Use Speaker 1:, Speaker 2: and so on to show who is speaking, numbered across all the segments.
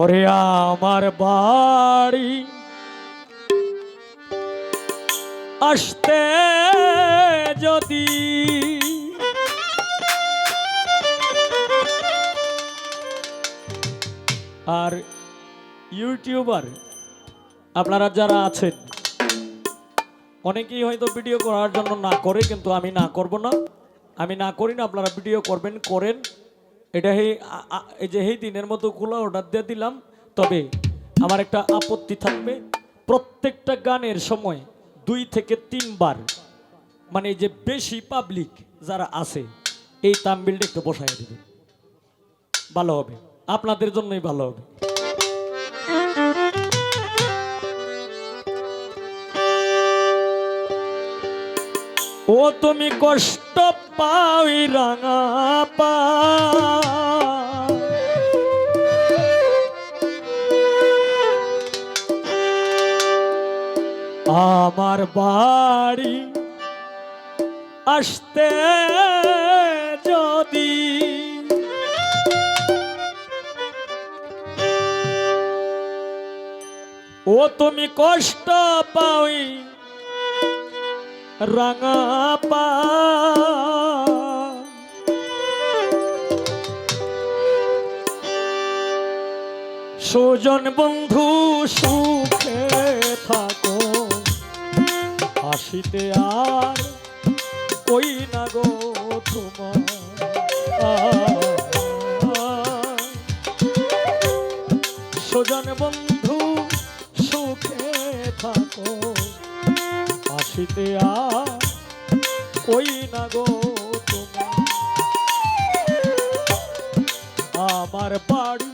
Speaker 1: ওরে আমার বাড়ি। আসতে যদি আর ইউটিউবার আপনারা যারা আছেন, অনেকেই হয়তো ভিডিও করার জন্য না করে, কিন্তু আমি না করব না। আমি না করি না, আপনারা ভিডিও করবেন, করেন। এটা এই যে এই দিনের মতো গুলা অর্ডার দিয়ে দিলাম, তবে আমার একটা আপত্তি থাকবে। প্রত্যেকটা গানের সময় দুই থেকে তিনবার মানে যে বেশি পাবলিক যারা আছে, এই তামবিলটা একটু বসায় দেবে। ভালো হবে। আপনাদের জন্যই ভালো হবে। ও তুমি কষ্ট পাই রাঙা পা। আমার বাড়ি আসতে যদি ও তুমি কষ্ট পাই রাঙা পা সুজন বন্ধু, সুখে থাকো। হাসিতে আর কই না গো তোমার? সুজন বন্ধু, সুখে থাকো। আর কই না গো তোমার আমার বাড়ি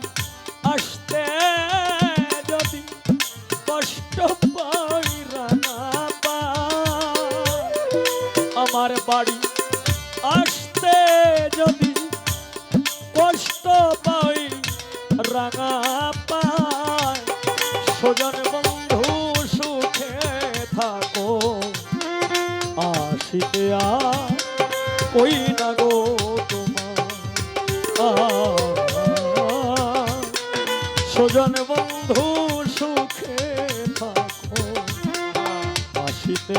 Speaker 1: আসতে যদি কষ্ট পাই রানা আমার বাড়ি আসতে যদি কষ্ট পাই রাঙা আর কই না গো তোমার? বন্ধু সুখে থাকো আসিতে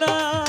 Speaker 1: না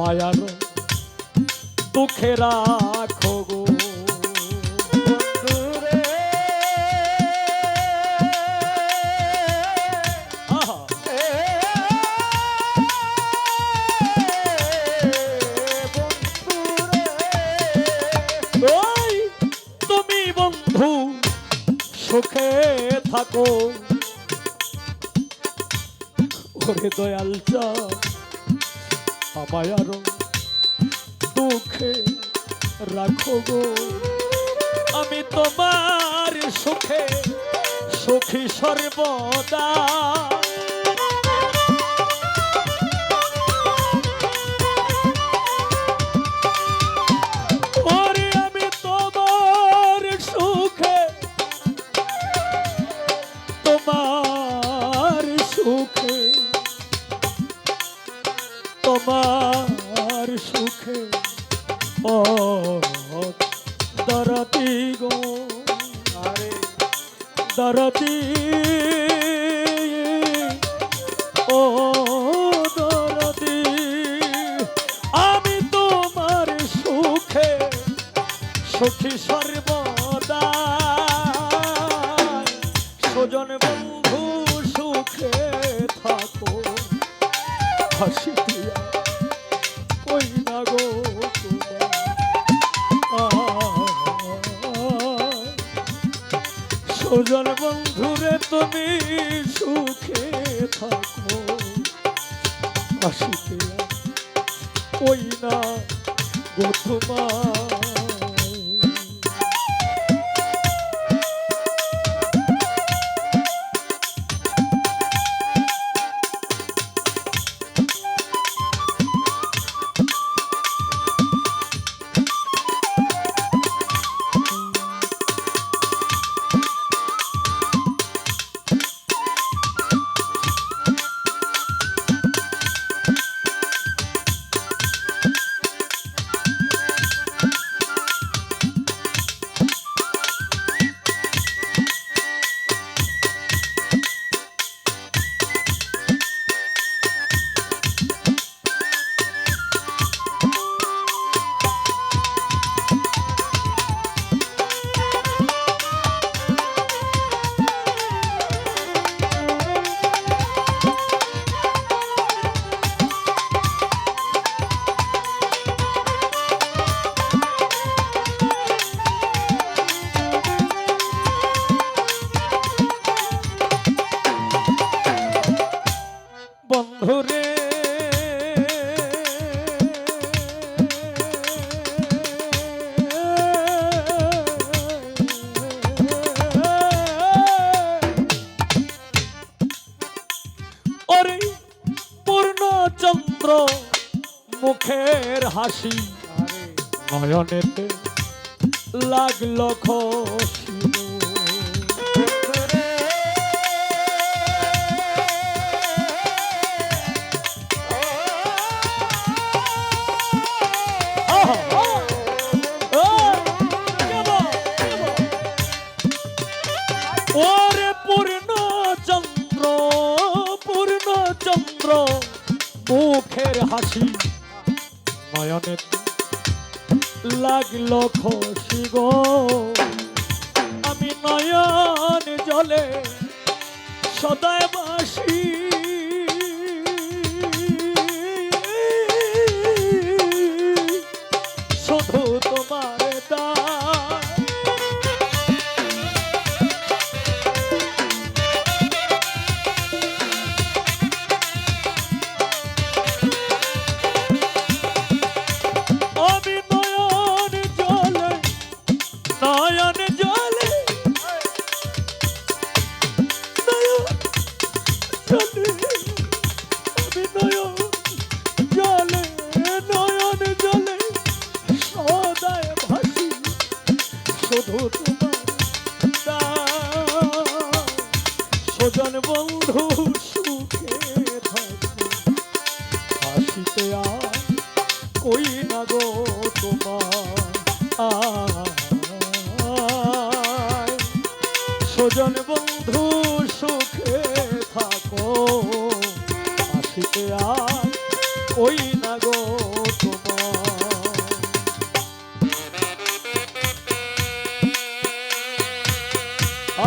Speaker 1: আমায় আর দুঃখে রাখো গো। সুখে থাকো। ওরে দয়াল চা। আমায় আরও দুঃখে রাখো গো। আমি তোমার সুখে সুখী সর্বদা। সুখী সর্বদা সজন বন্ধু সুখে থাকো। হাসি দিয়া ওই না। বন্ধুরে তুমি সুখে থাকো। হাসিতে ওই না গো নয়নেতে লাগল খুশি। মুখের হাসি নয়নে লাগল খুশি গো। আমি নয়ন জলে সদায় বাসি। সজন বন্ধু সুখে থাকো। আসিতে কই না গো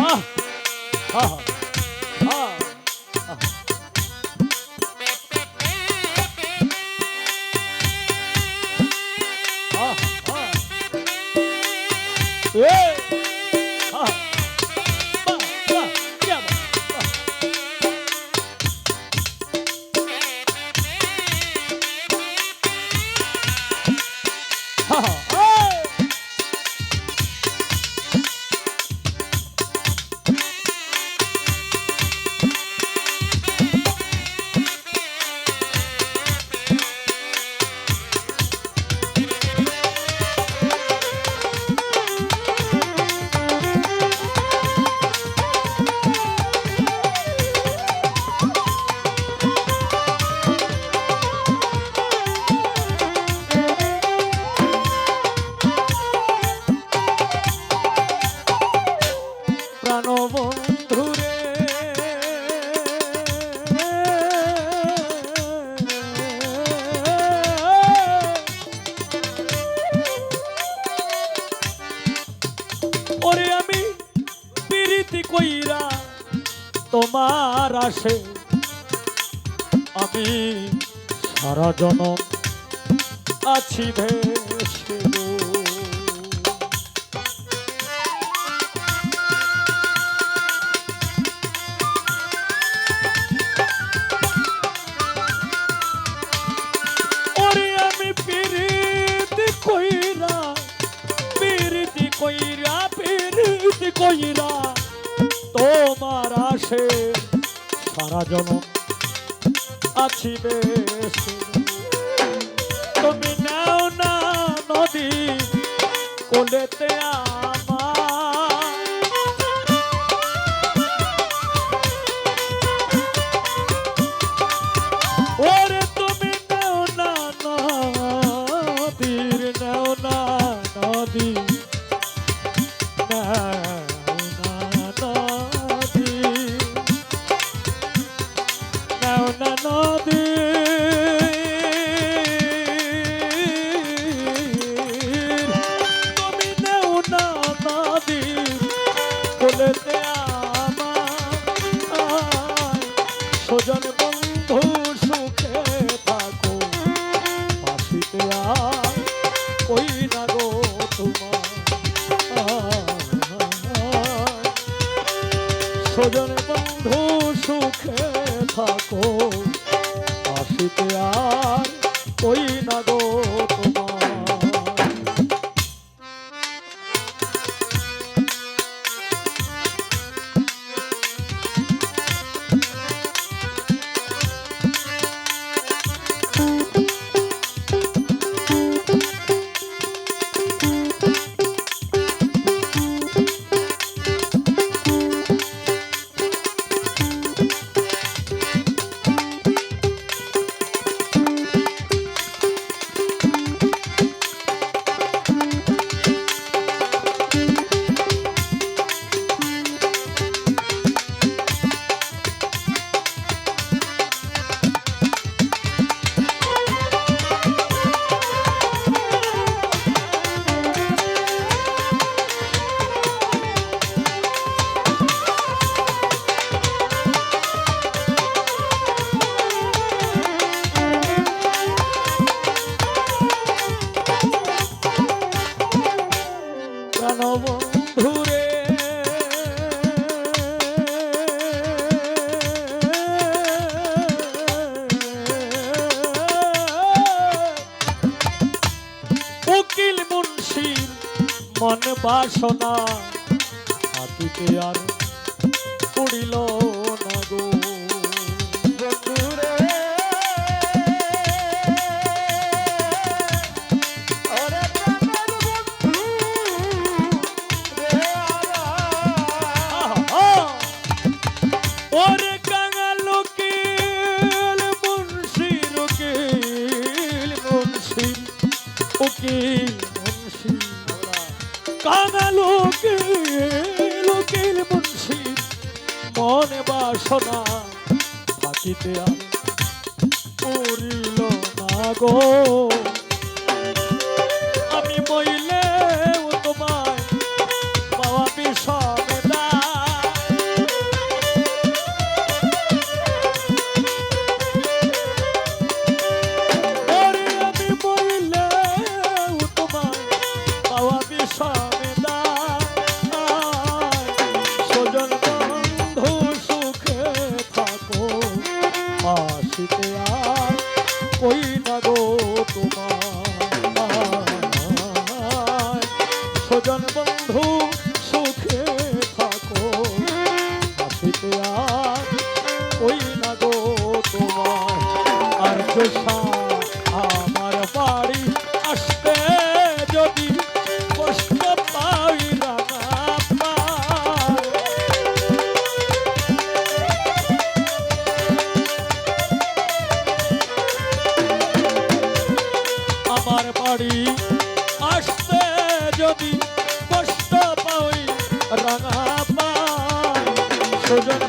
Speaker 1: আহ মিনতি কইরা তোমার আসে। আমি সারা জনম আছি ভেসে তোমার আসে সারা জনম আছি বেশ। তুমি নাও না নদী কোলেতে আ স্বজন বন্ধু সুখে থাকো। আসিতে আর ওই না গো তোমার সোনা দেখিতে আর পড়িল না গো। বাসিতে আর কই না গো সুযোগ